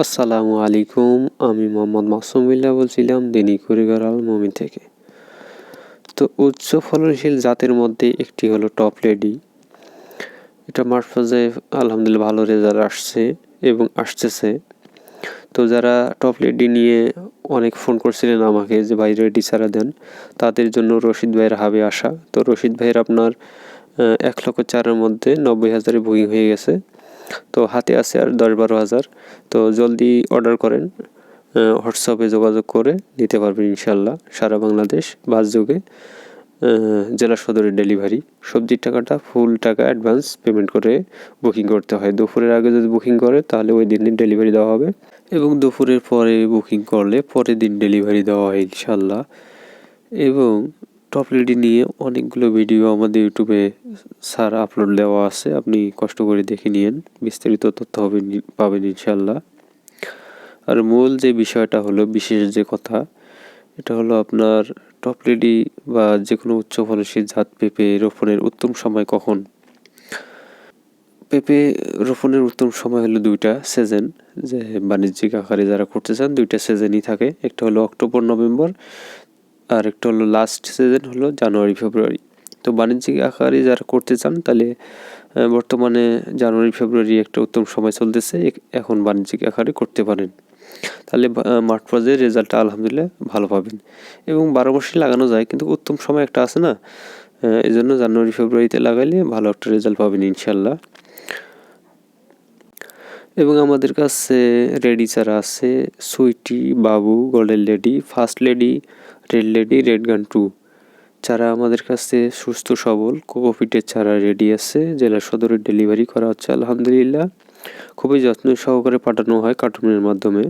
আসসালামু আলাইকুম, আমি মোহাম্মদ মাসুমিল্লা বলছিলাম, দিনী কুরিগর আল মমি থেকে। তো উচ্চ ফলনশীল জাতের মধ্যে একটি হলো টপ লেডি। এটা মারফাজে আলহামদুলিল্লাহ ভালো রেজাল্ট আসছে এবং আসতেছে। তো যারা টপ লেডি নিয়ে অনেক ফোন করছিলেন আমাকে যে, ভাই, রেডি ছাড়া দেন। তাদের জন্য রশিদ ভাইয়ের হাবে আসা তো রশিদ ভাইয়ের আপনার এক লক্ষ চারের মধ্যে নব্বই হাজারে বুকিং হয়ে গেছে। তো হাতে আছে আর দশ বারো হাজার। তো জলদি অর্ডার করেন হোয়াটসঅ্যাপে যোগাযোগ করে নিতে পারবেন ইনশাল্লাহ সারা বাংলাদেশ বাস যোগে। জেলা সদরের ডেলিভারি সবজির টাকাটা ফুল টাকা অ্যাডভান্স পেমেন্ট করে বুকিং করতে হয়। দুপুরের আগে যদি বুকিং করে, তাহলে ওই দিন ডেলিভারি দেওয়া হবে। এবং দুপুরের পরে বুকিং করলে পরের দিন ডেলিভারি দেওয়া হয় ইনশাল্লাহ। এবং টপ রেডি নিয়ে অনেকগুলো ভিডিও আমাদের ইউটিউবে সার আপলোড দেওয়া আছে। আপনি কষ্ট করে দেখে নিন বিস্তারিত তথ্য হবে পাবেন ইনশাল্লাহ আর মূল যে বিষয়টা হলো, বিশেষ যে কথা, এটা হলো আপনার টপ রেডি বা যে কোনো উচ্চ ফলনশীল জাত পেঁপে রোপণের উত্তম সময় কখন? পেঁপে রোপণের উত্তম সময় হলো দুইটা সিজন যে বাণিজ্যিক আকারে যারা করতে চান, দুইটা সিজনই থাকে। একটা হলো অক্টোবর, নভেম্বর আর একটা হলো লাস্ট সিজন হলো জানুয়ারি, ফেব্রুয়ারি। তো বাণিজ্যিক আকারে যারা করতে চান, তাহলে বর্তমানে জানুয়ারি, ফেব্রুয়ারি একটা উত্তম সময় চলতেছে। এখন বাণিজ্যিক আকারে করতে পারেন। তাহলে মাঠ পর্যায়ে রেজাল্টটা আলহামদুলিল্লাহ ভালো পাবেন। এবং বারো মাসে লাগানো যায়, কিন্তু উত্তম সময় একটা আছে না? এই জন্য জানুয়ারি, ফেব্রুয়ারিতে লাগাইলে ভালো একটা রেজাল্ট পাবেন ইনশাল্লাহ এবং আমাদের কাছে রেডি চারা আছে, সুইটি, বাবু golden lady first lady red lady red gun two চারা আমাদের কাছে সুস্থ, সবল, কোকোপিটের চারা রেডি আছে, জেলা সদরে ডেলিভারি করা হচ্ছে, আলহামদুলিল্লাহ। খুবই যত্ন সহকারে পাঠানো হয় কার্টুনের মাধ্যমে।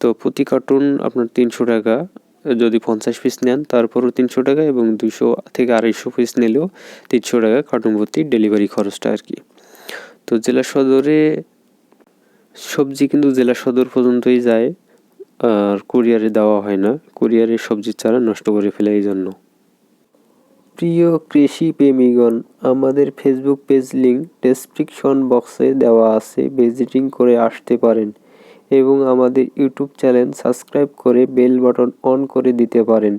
তো প্রতি কার্টুন আপনার তিনশো টাকা, যদি পঞ্চাশ পিস নেন, তারপরও তিনশো টাকা এবং দুশো থেকে আড়াইশো পিস নিলেও তিনশো টাকা কার্টুন ভর্তি ডেলিভারি খরচটা আর কি। তো জেলা সদরে সবজি কিন্তু জেলা সদর পর্যন্তই যায়। আর কুরিয়ারে দেওয়া হয় না। কুরিয়ারে সবজির চারা নষ্ট করে ফেলে এই জন্য প্রিয় কৃষি প্রেমীগণ, আমাদের ফেসবুক পেজ লিঙ্ক ডেসক্রিপশন বক্সে দেওয়া আছে। ভিজিটিং করে আসতে পারেন এবং আমাদের ইউটিউব চ্যানেল সাবস্ক্রাইব করে বেল বাটন অন করে দিতে পারেন,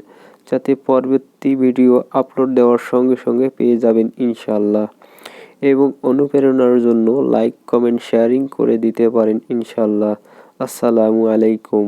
যাতে পরবর্তী ভিডিও আপলোড দেওয়ার সঙ্গে সঙ্গে পেয়ে যাবেন ইনশাল্লাহ এবং অনুপ্রেরণার জন্য লাইক কমেন্ট শেয়ারিং করে দিতে পারেন ইনশাল্লাহ আসসালামু আলাইকুম।